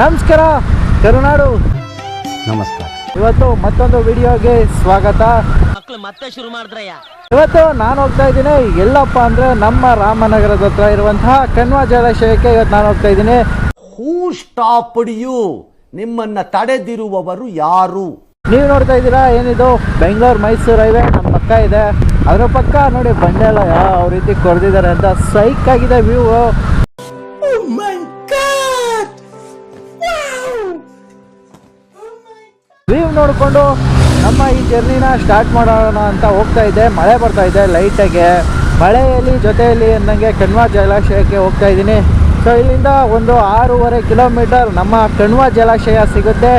ನಮಸ್ಕಾರ ಕರುನಾಡು. ನಮಸ್ಕಾರ. ಇವತ್ತು ಮತ್ತೊಂದು ವಿಡಿಯೋಗೆ ಸ್ವಾಗತ. ಮಕ್ಕಳು ಮತ್ತೆ ಶುರು ಮಾಡಿದ್ರಯ್ಯ. ಇವತ್ತು ನಾನು ಹೋಗ್ತಾ ಇದ್ದೀನಿ ಎಲ್ಲಪ್ಪ ಅಂದ್ರೆ ನಮ್ಮ ರಾಮನಗರದ ಹತ್ರ ಇರುವಂತಹ ಕಣ್ವ ಜಲಾಶಯಕ್ಕೆ ಇವತ್ತು ನಾನು ಹೋಗ್ತಾ ಇದ್ದೀನಿ. ಹೂ ಸ್ಟಾಪ್ ಯು ನಿಮ್ಮನ್ನ ತಡೆದಿರುವವರು ಯಾರು? ನೀವು ನೋಡ್ತಾ ಇದ್ದೀರಾ ಏನಿದು? ಬೆಂಗಳೂರು ಮೈಸೂರು ಹೈವೆ ನಮ್ಮ ಪಕ್ಕ ಇದೆ. ಅದರ ಪಕ್ಕ ನೋಡಿ ಬಂಡೆಲ್ಲ ಯಾವ ರೀತಿ ಕೊರೆದಿದ್ದಾರೆ ಅಂತ ಸೈಕ್ ಆಗಿದೆ ವ್ಯೂ. ವ್ಯೂ ನೋಡಿಕೊಂಡು ನಮ್ಮ ಈ ಜರ್ನಿನ ಸ್ಟಾರ್ಟ್ ಮಾಡೋಣ ಅಂತ ಹೋಗ್ತಾ ಇದ್ದೆ ಮಳೆ ಬರ್ತಾ ಇದೆ ಲೈಟಾಗೆ ಮಳೆಯಲ್ಲಿ ಜೊತೆಯಲ್ಲಿ ಅನ್ನಂಗೆ ಕಣ್ವ ಜಲಾಶಯಕ್ಕೆ ಹೋಗ್ತಾ ಇದ್ದೀನಿ. ಸೊ ಇಲ್ಲಿಂದ ಒಂದು ಆರೂವರೆ ಕಿಲೋಮೀಟರ್ ನಮ್ಮ ಕಣ್ವ ಜಲಾಶಯ ಸಿಗುತ್ತೆ.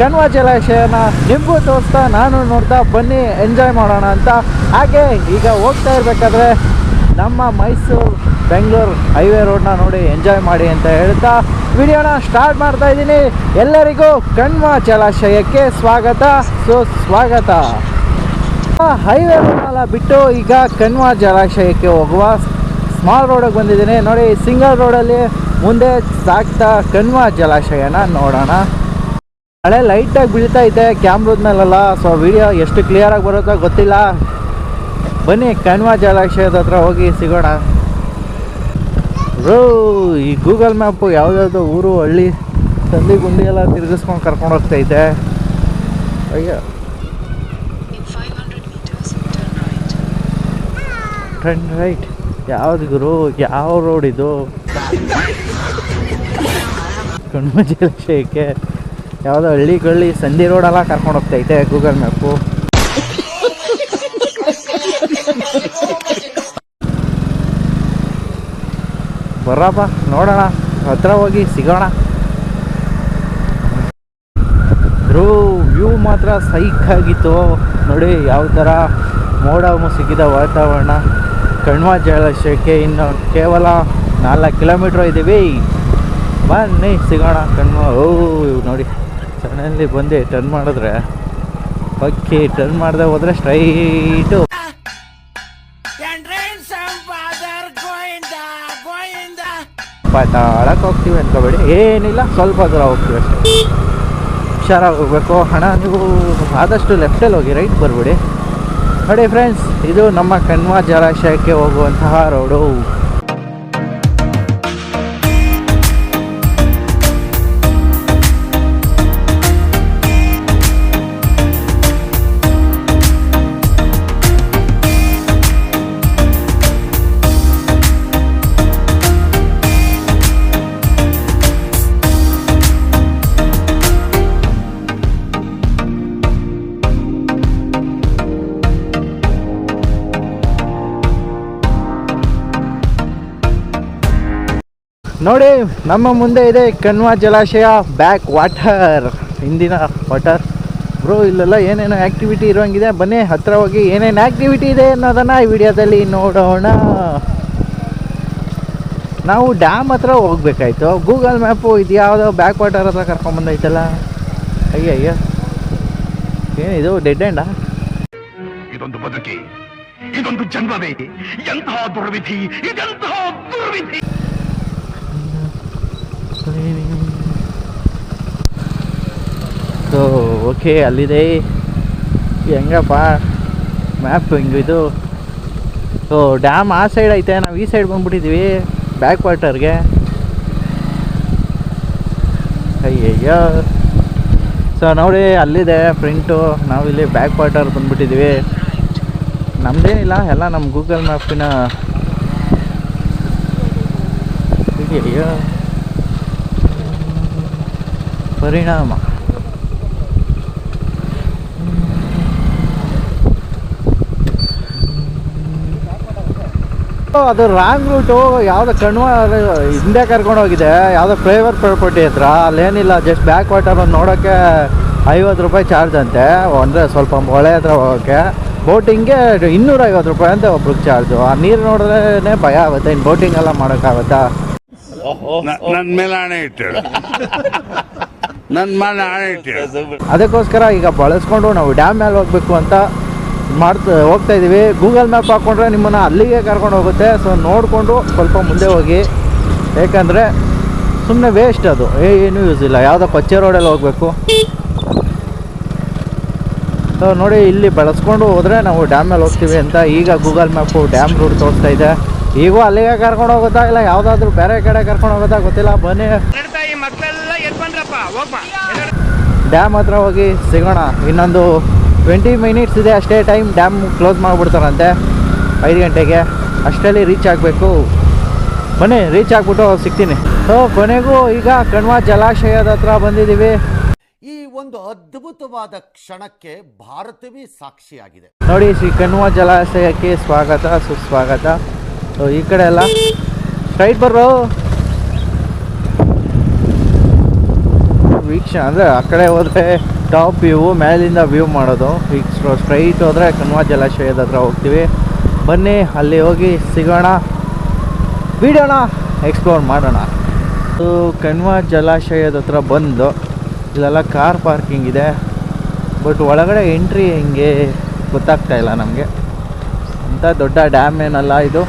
ಕಣ್ವ ಜಲಾಶಯನ ನಿಮಗೂ ತೋರಿಸ್ತಾ ನಾನು ನೋಡ್ತಾ ಬನ್ನಿ ಎಂಜಾಯ್ ಮಾಡೋಣ ಅಂತ. ಹಾಗೆ ಈಗ ಹೋಗ್ತಾ ಇರಬೇಕಾದ್ರೆ ನಮ್ಮ ಮೈಸೂರು, ಬೆಂಗಳೂರು ಹೈವೇ ರೋಡ್ನ ನೋಡಿ ಎಂಜಾಯ್ ಮಾಡಿ ಅಂತ ಹೇಳ್ತಾ ವಿಡಿಯೋನ ಸ್ಟಾರ್ಟ್ ಮಾಡ್ತಾ ಇದ್ದೀನಿ. ಎಲ್ಲರಿಗೂ ಕಣ್ಮ ಜಲಾಶಯಕ್ಕೆ ಸ್ವಾಗತ. ಸುಸ್ವಾಗತ ಹೈವೇ ರೋಡ್ನೆಲ್ಲ ಬಿಟ್ಟು ಈಗ ಕಣ್ಮ ಜಲಾಶಯಕ್ಕೆ ಹೋಗುವ ಸ್ಮಾಲ್ ರೋಡಿಗೆ ಬಂದಿದ್ದೀನಿ. ನೋಡಿ ಸಿಂಗಲ್ ರೋಡಲ್ಲಿ ಮುಂದೆ ಸಾಗ್ತಾ ಕಣ್ವ ಜಲಾಶಯನ ನೋಡೋಣ. ಹಳೆ ಲೈಟಾಗಿ ಬೀಳ್ತಾ ಇದೆ ಕ್ಯಾಮ್ರದ ಮೇಲೆಲ್ಲ. ಸೊ ವಿಡಿಯೋ ಎಷ್ಟು ಕ್ಲಿಯರಾಗಿ ಬರುತ್ತೋ ಗೊತ್ತಿಲ್ಲ. ಬನ್ನಿ ಕಣ್ವ ಜಲಾಶಯದ ಹತ್ರ ಹೋಗಿ ಸಿಗೋಣ. ಬ್ರೋ ಈ ಗೂಗಲ್ ಮ್ಯಾಪು ಯಾವುದ್ಯಾವುದೋ ಊರು ಹಳ್ಳಿ ತಂದಿ ಗುಂಡಿ ಎಲ್ಲ ತಿರುಗಿಸ್ಕೊಂಡು ಕರ್ಕೊಂಡು ಹೋಗ್ತಾ ಇದೆ ಅಯ್ಯೋ. ಟ್ರೆಂಡ್ 500 meters, turn right. Turn right ಯಾವ್ದು ಗುರು? ಯಾವ ರೋಡ್ ಇದು? ಕಣ್ವ ಜಲಾಶಯಕ್ಕೆ ಯಾವುದೋ ಹಳ್ಳಿ ಗಳ್ಳಿ ಸಂಧಿ ರೋಡೆಲ್ಲ ಕರ್ಕೊಂಡು ಹೋಗ್ತೈತೆ ಗೂಗಲ್ ಮ್ಯಾಪು. ಬರಪ್ಪ, ನೋಡೋಣ, ಹತ್ರ ಹೋಗಿ ಸಿಗೋಣ. ರೂ ವ್ಯೂ ಮಾತ್ರ ಸೈಕ್ ಆಗಿತ್ತು. ನೋಡಿ ಯಾವ ಥರ ಮೋಡ ಮುಸುಕಿದ ವಾತಾವರಣ. ಕಣ್ವ ಜಲಾಶಯಕ್ಕೆ ಇನ್ನು ಕೇವಲ ನಾಲ್ಕು ಕಿಲೋಮೀಟ್ರ್ ಇದ್ದೀವಿ. ಬನ್ನಿ, ಸಿಗೋಣ ಕಣ್ಮ. ಓ, ನೋಡಿ ಸಡನ್ಲಿ ಬಂದು ಟರ್ನ್ ಮಾಡಿದ್ರೆ ಓಕೆ ಟರ್ನ್ ಮಾಡದೆ ಹೋದರೆ ಸ್ಟ್ರೈಟು ಪಾತಾಳಕ್ಕೆ ಹೋಗ್ತೀವಿ ಅಂದ್ಕೋಬೇಡಿ ಏನಿಲ್ಲ, ಸ್ವಲ್ಪ ದೂರ ಹೋಗ್ತೀವಿ ಅಷ್ಟೇ. ಹುಷಾರಾಗಿ ಹೋಗಬೇಕು. ಹಣ ನೀವು ಆದಷ್ಟು ಲೆಫ್ಟಲ್ಲಿ ಹೋಗಿ ರೈಟ್ ಬರಬೇಡಿ. ನೋಡಿ ಫ್ರೆಂಡ್ಸ್ ಇದು ನಮ್ಮ ಕಣ್ವ ಜಲಾಶಯಕ್ಕೆ ಹೋಗುವಂತಹ ರೋಡು ನೋಡಿ, ನಮ್ಮ ಮುಂದೆ ಇದೆ ಕಣ್ವ ಜಲಾಶಯ ಬ್ಯಾಕ್ ವಾಟರ್ ಹಿಂದಿನ ವಾಟರ್ ಬ್ರೋ ಇಲ್ಲೆಲ್ಲ ಏನೇನು ಆ್ಯಕ್ಟಿವಿಟಿ ಇರೋಂಗಿದೆ ಬನ್ನಿ, ಹತ್ರ ಹೋಗಿ ಏನೇನು ಆ್ಯಕ್ಟಿವಿಟಿ ಇದೆ ಅನ್ನೋದನ್ನು ಈ ವಿಡಿಯೋದಲ್ಲಿ ನೋಡೋಣ. ನಾವು ಡ್ಯಾಮ್ ಹತ್ರ ಹೋಗ್ಬೇಕಾಯ್ತು. ಗೂಗಲ್ ಮ್ಯಾಪು ಇದು ಯಾವುದೋ ಬ್ಯಾಕ್ ವಾಟರ್ ಹತ್ರ ಕರ್ಕೊಂಬಂದೈತಲ್ಲ. ಅಯ್ಯ ಅಯ್ಯ ಏನಿದು ಡೆಡ್ ಎಂಡಾ ಇದೊಂದು ಬದುಕಿ. ಇದೊಂದು ಜನ್ಮವೇ. ಎಂತಹ ದುರ್ವಿಧಿ. ಇದೆಂತಹ ದುರ್ವಿಧಿ. ಸೊ ಓಕೆ ಅಲ್ಲಿದೆ ಹೆಂಗಪ್ಪ ಮ್ಯಾಪ್ ಹಿಂಗಿದು ಸೊ ಡ್ಯಾಮ್ ಆ ಸೈಡ್ ಐತೆ ನಾವು ಈ ಸೈಡ್ ಬಂದ್ಬಿಟ್ಟಿದ್ದೀವಿ ಬ್ಯಾಕ್ ವಾಟರ್ಗೆ ಅಯ್ಯಯ್ಯೋ ಸೊ ನೋಡಿ ಅಲ್ಲಿದೆ ಪ್ರಿಂಟು ನಾವಿಲ್ಲಿ ಬ್ಯಾಕ್ ವಾಟರ್ ಬಂದ್ಬಿಟ್ಟಿದ್ದೀವಿ ನಮ್ಮದೇನಿಲ್ಲ ಎಲ್ಲ ನಮ್ಮ ಗೂಗಲ್ ಮ್ಯಾಪಿನ ಅಯ್ಯಯ್ಯೋ ಪರಿಣಾಮ. ಅದು ರಾಂಗ್ ರೂಟು ಯಾವುದೋ ಕಣ್ವ ಹಿಂದೆ ಕರ್ಕೊಂಡೋಗಿದೆ ಯಾವುದೋ ಫ್ಲೇವರ್ ಪ್ರಾಪರ್ಟಿ ಹತ್ರ. ಅಲ್ಲೇನಿಲ್ಲ ಜಸ್ಟ್ ಬ್ಯಾಕ್ ವಾಟರ್ ಒಂದು ನೋಡೋಕ್ಕೆ ಐವತ್ತು ರೂಪಾಯಿ ಚಾರ್ಜ್ ಅಂತೆ. ಅಂದರೆ ಸ್ವಲ್ಪ ಹೊಳೆ ಹತ್ರ ಹೋಗೋಕ್ಕೆ ಬೋಟಿಂಗ್ಗೆ ಇನ್ನೂರೈವತ್ತು ರೂಪಾಯಿ ಅಂತ ಒಬ್ರಿಗೆ ಚಾರ್ಜು ಆ ನೀರು ನೋಡಿದ್ರೆ ಭಯ ಆಗುತ್ತೆ. ಇನ್ನು ಬೋಟಿಂಗ್ ಎಲ್ಲ ಮಾಡೋಕ್ಕಾಗತ್ತಾ? ನನ್ನ ಮೇಲೆ ಹಣೆ ಇಟ್ಟಳು ನನ್ ಮೇಲೆ ಅದಕ್ಕೋಸ್ಕರ ಈಗ ಬಳಸ್ಕೊಂಡು ನಾವು ಡ್ಯಾಮ್ ಮೇಲೆ ಹೋಗ್ಬೇಕು ಅಂತ ಮಾಡ್ತಾ, ಹೋಗ್ತಾ ಇದ್ದೀವಿ ಗೂಗಲ್ ಮ್ಯಾಪ್ ಹಾಕ್ಕೊಂಡ್ರೆ ನಿಮ್ಮನ್ನು ಅಲ್ಲಿಗೆ ಕರ್ಕೊಂಡು ಹೋಗುತ್ತೆ. ಸೊ ನೋಡಿಕೊಂಡು ಸ್ವಲ್ಪ ಮುಂದೆ ಹೋಗಿ. ಏಕೆಂದರೆ ಸುಮ್ಮನೆ ವೇಸ್ಟ್ ಅದು. ಏನು ಯೂಸ್ ಇಲ್ಲ. ಯಾವುದೋ ಪಚ್ಚೆ ರೋಡಲ್ಲಿ ಹೋಗಬೇಕು. ಸೊ ನೋಡಿ, ಇಲ್ಲಿ ಬಳಸ್ಕೊಂಡು ಹೋದರೆ ನಾವು ಡ್ಯಾಮ್ ಮೇಲೆ ಹೋಗ್ತೀವಿ ಅಂತ ಈಗ ಗೂಗಲ್ ಮ್ಯಾಪು ಡ್ಯಾಮ್ ರೂಟ್ ತೋರಿಸ್ತಾ ಇದೆ. ಈಗೂ ಅಲ್ಲಿಗೆ ಕರ್ಕೊಂಡು ಹೋಗೋದಾ ಇಲ್ಲ? ಯಾವುದಾದ್ರೂ ಬೇರೆ ಕಡೆ ಕರ್ಕೊಂಡು ಹೋಗೋದಾ ಗೊತ್ತಿಲ್ಲ. ಬನ್ನಿ. ಡ್ಯಾಮ್ ಹತ್ರ ಹೋಗಿ ಸಿಗೋಣ. ಇನ್ನೊಂದು ಟ್ವೆಂಟಿ ಮಿನಿಟ್ಸ್ ಇದೆ ಅಷ್ಟೇ ಟೈಮ್ ಡ್ಯಾಮ್ ಕ್ಲೋಸ್ ಮಾಡಿಬಿಡ್ತಾರಂತೆ. ಐದು ಗಂಟೆಗೆ. ಅಷ್ಟರಲ್ಲಿ ರೀಚ್ ಆಗಬೇಕು. ಬನ್ನಿ ರೀಚ್ ಆಗಿಬಿಟ್ಟು ಸಿಗ್ತೀನಿ. ಸೊ ಕೊನೆಗೂ ಈಗ ಕಣ್ವ ಜಲಾಶಯದ ಹತ್ರ ಬಂದಿದ್ದೀವಿ. ಒಂದು ಅದ್ಭುತವಾದ ಕ್ಷಣಕ್ಕೆ ಭಾರತವೇ ಸಾಕ್ಷಿಯಾಗಿದೆ. ನೋಡಿ, ಶ್ರೀ ಕಣ್ವ ಜಲಾಶಯಕ್ಕೆ ಸ್ವಾಗತ, ಸುಸ್ವಾಗತ. ಈ ಕಡೆ ಎಲ್ಲ ಸ್ಟ್ರೈಟ್ ಬರ್ರೋ ವೀಕ್ಷಣ, ಅಂದರೆ ಆ ಕಡೆ ಹೋದರೆ ಟಾಪ್ ವ್ಯೂ ಮೇಲಿಂದ ವ್ಯೂ ಮಾಡೋದು. ಈಗ ಸ್ಟ್ರೈಟ್ ಹೋದರೆ ಕಣ್ವ ಜಲಾಶಯದ ಹತ್ರ ಹೋಗ್ತೀವಿ. ಬನ್ನಿ, ಅಲ್ಲಿ ಹೋಗಿ ಸಿಗೋಣ. ಬಿಡೋಣ ಎಕ್ಸ್ಪ್ಲೋರ್ ಮಾಡೋಣ. ಕಣ್ವ ಜಲಾಶಯದ ಹತ್ರ ಬಂದು ಇಲ್ಲೆಲ್ಲ ಕಾರ್ ಪಾರ್ಕಿಂಗ್ ಇದೆ. ಬಟ್ ಒಳಗಡೆ ಎಂಟ್ರಿ ಹೆಂಗೆ ಗೊತ್ತಾಗ್ತಾ ಇಲ್ಲ ನಮಗೆ. ಅಂಥ ದೊಡ್ಡ ಡ್ಯಾಮ್ ಏನಲ್ಲ ಇದು.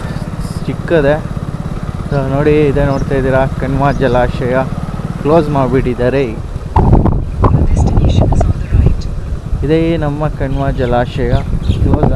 ಚಿಕ್ಕದೆ. ಸೊ ನೋಡಿ, ಇದೆ ನೋಡ್ತಾ ಇದ್ದೀರಾ. ಕಣ್ಮ ಜಲಾಶಯ. ಕ್ಲೋಸ್ ಮಾಡಿಬಿಟ್ಟಿದ್ದಾರೆ. ಇದೇ ನಮ್ಮ ಕಣ್ವ ಜಲಾಶಯ. ಕ್ಲೋಸ್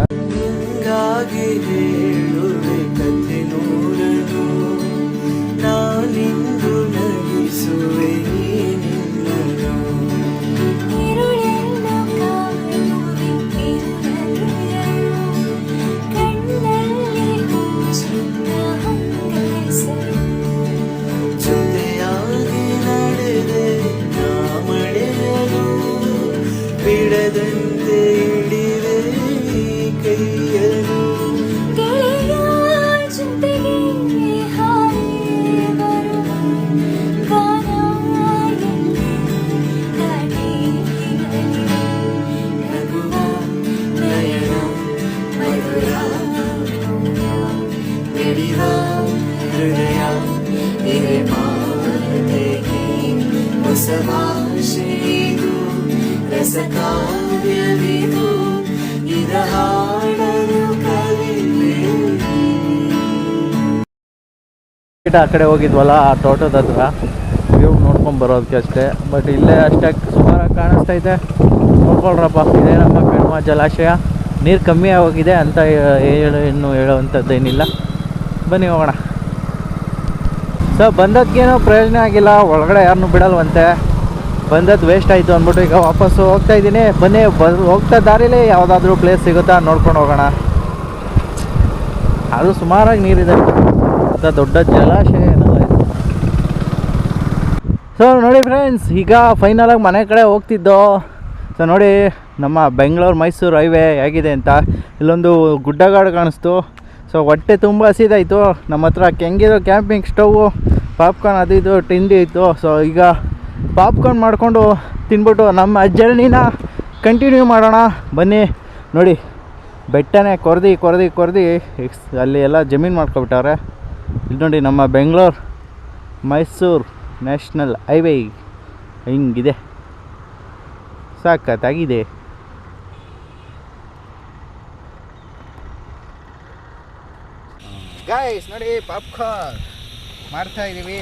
ಆ ಕಡೆ ಹೋಗಿದ್ವಲ್ಲ, ಆ ತೋಟದ ಹತ್ರ. ವ್ಯೂ ನೋಡ್ಕೊಂಡು ಬರೋದಕ್ಕೆ ಅಷ್ಟೇ. ಬಟ್ ಇಲ್ಲೇ ಅಷ್ಟೇ ಸುಮಾರಾಗಿ ಕಾಣಿಸ್ತಾ ಇದೆ. ನೋಡ್ಕೊಳ್ರಪ್ಪ, ಇದೇನಪ್ಪ ಕಣ್ಮ ಜಲಾಶಯ? ನೀರು ಕಮ್ಮಿ ಆಗೋಗಿದೆ ಅಂತ ಹೇಳು, ಇನ್ನು ಹೇಳೋವಂಥದ್ದೇನಿಲ್ಲ ಬನ್ನಿ ಹೋಗೋಣ. ಸೊ ಬಂದದ್ಗೇನು ಪ್ರಯೋಜನ ಆಗಿಲ್ಲ. ಒಳಗಡೆ ಯಾರನ್ನೂ ಬಿಡಲ್ವಂತೆ. ಬಂದದ್ದು ವೇಸ್ಟ್ ಆಯಿತು ಅಂದ್ಬಿಟ್ಟು ಈಗ ವಾಪಸ್ಸು ಹೋಗ್ತಾ ಇದ್ದೀನಿ. ಬನ್ನಿ, ಬ ಹೋಗ್ತಾ ದಾರಿಲಿ ಯಾವುದಾದ್ರೂ ಪ್ಲೇಸ್ ಸಿಗುತ್ತಾ ನೋಡ್ಕೊಂಡು ಹೋಗೋಣ. ಅದು ಸುಮಾರಾಗಿ ನೀರಿದೆ. ಅಂತ ದೊಡ್ಡ ಜಲಾಶಯ ಏನಲ್ಲ ಸೊ ನೋಡಿ ಫ್ರೆಂಡ್ಸ್ ಈಗ ಫೈನಲಾಗಿ ಮನೆ ಕಡೆ ಹೋಗ್ತಿದ್ದೋ. ಸೊ ನೋಡಿ, ನಮ್ಮ ಬೆಂಗಳೂರು ಮೈಸೂರು ಹೈವೇ ಹೇಗಿದೆ ಅಂತ. ಇಲ್ಲೊಂದು ಗುಡ್ಡಗಾಡು ಕಾಣಿಸ್ತು. ಸೊ ಹೊಟ್ಟೆ ತುಂಬ ಹಸಿದಾಯಿತು. ನಮ್ಮ ಹತ್ರ ಕೆಂಗಿರೋ ಕ್ಯಾಂಪಿಂಗ್ ಸ್ಟೌವು, ಪಾಪ್ಕಾರ್ನ್ ಅದು ಇದು, ತಿಂಡಿ ಇತ್ತು. ಸೊ ಈಗ ಪಾಪ್ಕಾರ್ನ್ ಮಾಡಿಕೊಂಡು ತಿನ್ಬಿಟ್ಟು ನಮ್ಮ ಜರ್ನಿನ ಕಂಟಿನ್ಯೂ ಮಾಡೋಣ. ಬನ್ನಿ, ನೋಡಿ. ಬೆಟ್ಟನೇ ಕೊರ್ದು ಕೊರ್ದು ಕೊರ್ದು. ಅಲ್ಲಿ ಎಲ್ಲ ಜಮೀನು ಮಾಡ್ಕೊಬಿಟ್ಟವ್ರೆ. ಇಲ್ಲಿ ನೋಡಿ ನಮ್ಮ ಬೆಂಗಳೂರು, ಮೈಸೂರು ನ್ಯಾಷನಲ್ ಹೈವೇ ಹಿಂಗಿದೆ. ಸಾಕತ್ತಾಗಿದೆ ಗಾಯ್ಸ್ ನೋಡಿ ಪಾಪ್ಕಾರ್ನ್ ಮಾಡ್ತಾ ಇದ್ದೀವಿ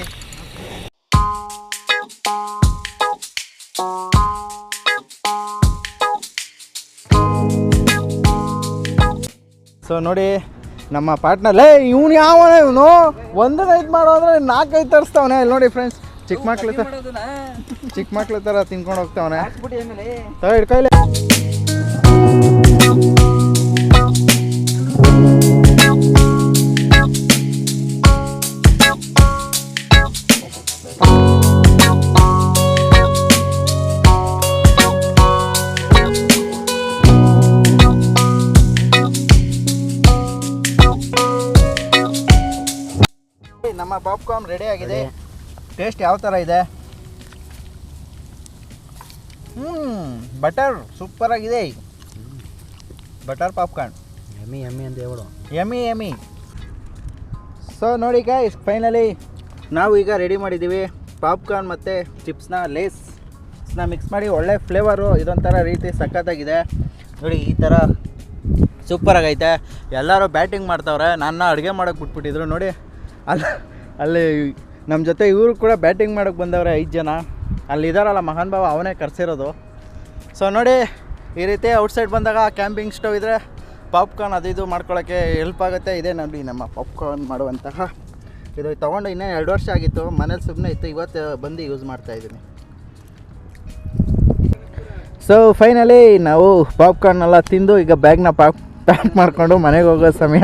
ಸೊ ನೋಡಿ ನಮ್ಮ ಪಾರ್ಟ್ನರ್ ಲೇ ಇವ್ನು ಯಾವ ಇವನು? ಒಂದನ ಇದು ಮಾಡೋ ಅಂದ್ರೆ ನಾಲ್ಕೈದು ತರಿಸ್ತಾವನೆ. ಇಲ್ಲಿ ನೋಡಿ ಫ್ರೆಂಡ್ಸ್ ಚಿಕ್ಕ ಮಕ್ಳು ತರ ಚಿಕ್ಕ ಮಕ್ಳ ತರ ತಿನ್ಕೊಂಡು ಹೋಗ್ತಾವನೆ. ತಗೋ ಪಾಪ್ಕಾರ್ನ್ ರೆಡಿ ಆಗಿದೆ. ಟೇಸ್ಟ್ ಯಾವ ಥರ ಇದೆ? ಹ್ಞೂ ಬಟರ್ ಸೂಪರ್ ಆಗಿದೆ. Butter popcorn. ಎಮಿ ಎಮ್ಮಿ ಅಂತ ಹೇಳು ಎಮಿ ಎಮಿ ಸೊ ನೋಡಿ ಗೈಸ್ ಫೈನಲಿ ನಾವು ಈಗ ರೆಡಿ ಮಾಡಿದ್ದೀವಿ ಪಾಪ್ಕಾರ್ನ್ ಮತ್ತು ಚಿಪ್ಸ್ನ ಲೇಸ್ನ ಮಿಕ್ಸ್ ಮಾಡಿ ಒಳ್ಳೆ ಫ್ಲೇವರು ಇದೊಂಥರ ರೀತಿ ಸಖತ್ತಾಗಿದೆ. ನೋಡಿ ಈ ಥರ ಸೂಪರಾಗೈತೆ ಎಲ್ಲರೂ ಬ್ಯಾಟಿಂಗ್ ಮಾಡ್ತಾವ್ರೆ. ನನ್ನ ಅಡುಗೆ ಮಾಡೋಕ್ಕೆ ಬಿಟ್ಬಿಟ್ಟಿದ್ರು. ನೋಡಿ ಅಲ್ಲಿ ಅಲ್ಲಿ ನಮ್ಮ ಜೊತೆ ಇವರು ಕೂಡ ಬ್ಯಾಟಿಂಗ್ ಮಾಡೋಕ್ಕೆ ಬಂದವ್ರೆ ಐದು ಜನ. ಅಲ್ಲಿ ಇದಾರಲ್ಲ ಮಹಾನ್ ಬಾಬಾ, ಅವನೇ ಕರೆಸಿರೋದು. ಸೊ ನೋಡಿ, ಈ ರೀತಿ ಔಟ್ಸೈಡ್ ಬಂದಾಗ ಕ್ಯಾಂಪಿಂಗ್ ಸ್ಟವ್ ಇದ್ದರೆ ಪಾಪ್ಕಾರ್ನ್ ಅದು ಇದು ಮಾಡ್ಕೊಳ್ಳೋಕ್ಕೆ ಹೆಲ್ಪ್ ಆಗುತ್ತೆ. ಇದೆ ನೋಡಿ ನಮ್ಮ ಪಾಪ್ಕಾರ್ನ್ ಮಾಡುವಂತಹ ಇದು. ತೊಗೊಂಡು ಇನ್ನೇ ಎರಡು ವರ್ಷ ಆಗಿತ್ತು. ಮನೇಲಿ ಸುಮ್ಮನೆ ಇತ್ತು. ಇವತ್ತು ಬಂದು ಯೂಸ್ ಮಾಡ್ತಾಯಿದ್ದೀನಿ ಸೊ ಫೈನಲಿ ನಾವು ಪಾಪ್ಕಾರ್ನ್ ಎಲ್ಲ ತಿಂದು ಈಗ ಬ್ಯಾಗ್ನ ಪಾಪ್ ಪ್ಯಾಕ್ ಮಾಡಿಕೊಂಡು ಮನೆಗೆ ಹೋಗೋ ಸಮಯ.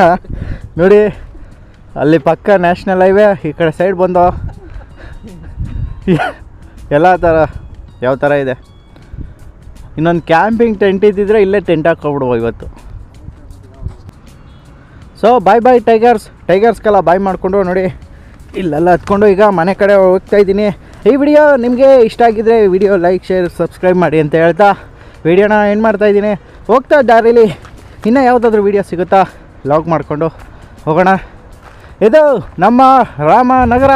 ನೋಡಿ ಅಲ್ಲಿ ಪಕ್ಕ ನ್ಯಾಷನಲ್ ಹೈವೇ ಈ ಕಡೆ ಸೈಡ್ ಬಂದು ಎಲ್ಲ ಥರ ಯಾವ ಥರ ಇದೆ? ಇನ್ನೊಂದು ಕ್ಯಾಂಪಿಂಗ್ ಟೆಂಟ್ ಇದ್ದಿದ್ರೆ ಇಲ್ಲೇ ಟೆಂಟ್ ಹಾಕ್ಕೊಬಿಡುವ ಇವತ್ತು. ಸೊ ಬಾಯ್ ಬಾಯ್ ಟೈಗರ್ಸ್ ಟೈಗರ್ಸ್ಗೆಲ್ಲ ಬಾಯ್ ಮಾಡಿಕೊಂಡು ನೋಡಿ, ಇಲ್ಲೆಲ್ಲ ಹತ್ಕೊಂಡು ಈಗ ಮನೆ ಕಡೆ ಹೋಗ್ತಾ ಇದ್ದೀನಿ. ಈ ವಿಡಿಯೋ ನಿಮಗೆ ಇಷ್ಟ ಆಗಿದ್ರೆ ವಿಡಿಯೋ ಲೈಕ್ ಶೇರ್ ಸಬ್ಸ್ಕ್ರೈಬ್ ಮಾಡಿ ಅಂತ ಹೇಳ್ತಾ ವಿಡಿಯೋನ ಏನು ಮಾಡ್ತಾ ಇದ್ದೀನಿ. ಹೋಗ್ತಾ ದಾರಿಲಿ, ಇನ್ನೂ ಯಾವುದಾದ್ರೂ ವಿಡಿಯೋ ಸಿಗುತ್ತಾ ಲಾಗ್ ಮಾಡಿಕೊಂಡು ಹೋಗೋಣ. ಇದು ನಮ್ಮ ರಾಮನಗರ